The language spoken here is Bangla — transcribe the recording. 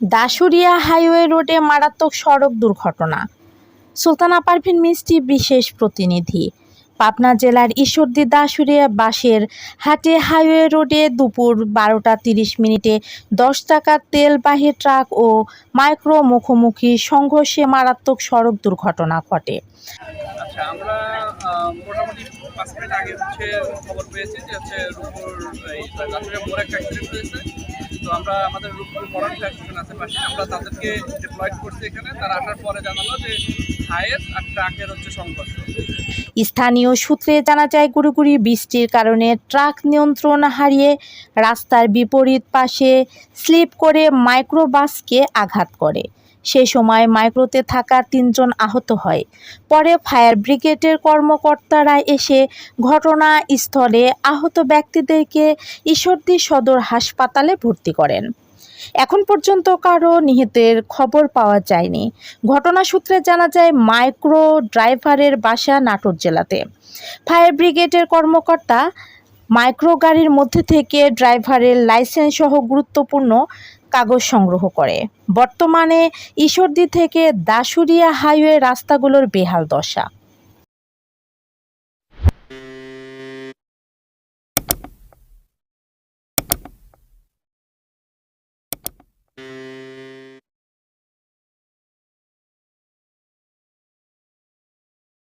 দাসুরিয়া হাইওয়ে রোডে মারাত্মক সড়ক দুর্ঘটনা। সুলতানা পারভিন মিষ্টি বিশেষ প্রতিনিধি। পাবনা জেলার ঈশ্বরদী দাসুরিয়া বাসের হাটে হাইওয়ে রোডে দুপুর বারোটা তিরিশ মিনিটে দশ টাকার তেলবাহী ট্রাক ও মাইক্রো মুখোমুখি সংঘর্ষে মারাত্মক সড়ক দুর্ঘটনা ঘটে। আচ্ছা আমরা মোটামুটি পাঁচ মিনিট আগে হচ্ছে খবর পেয়েছি যে হচ্ছে এই একটা অ্যাক্সিডেন্ট হয়েছে। তো আমরা আমাদের রূপপুর মরান স্টেশন আছে পাশে। আমরা তাদেরকে ডিপ্লয়েড করছি এখানে। তারা আসার পরে জানালো যে হায়ের আর ট্রাকের হচ্ছে সংঘর্ষ। স্থানীয় সূত্রে জানা যায় গুরুগুরি বৃষ্টির কারণে ট্রাক নিয়ন্ত্রণ হারিয়ে রাস্তার বিপরীত পাশে স্লিপ করে মাইক্রোবাসকে আঘাত করে। সে সময় মাইক্রোতে থাকা তিনজন আহত হয়। পরে ফায়ার ব্রিগেডের কর্মকর্তারা এসে ঘটনাস্থলে আহত ব্যক্তিদেরকে ঈশ্বরদী সদর হাসপাতালে ভর্তি করেন। এখন পর্যন্ত কারও নিহতের খবর পাওয়া যায়নি। ঘটনা সূত্রে জানা যায়, মাইক্রো ড্রাইভারের বাসা নাটোর জেলাতে। ফায়ার ব্রিগেডের কর্মকর্তা মাইক্রো গাড়ির মধ্যে থেকে ড্রাইভারের লাইসেন্স সহ গুরুত্বপূর্ণ কাগজ সংগ্রহ করে। বর্তমানে ঈশ্বরদী থেকে দাসুরিয়া হাইওয়ে রাস্তাগুলোর বেহাল দশা।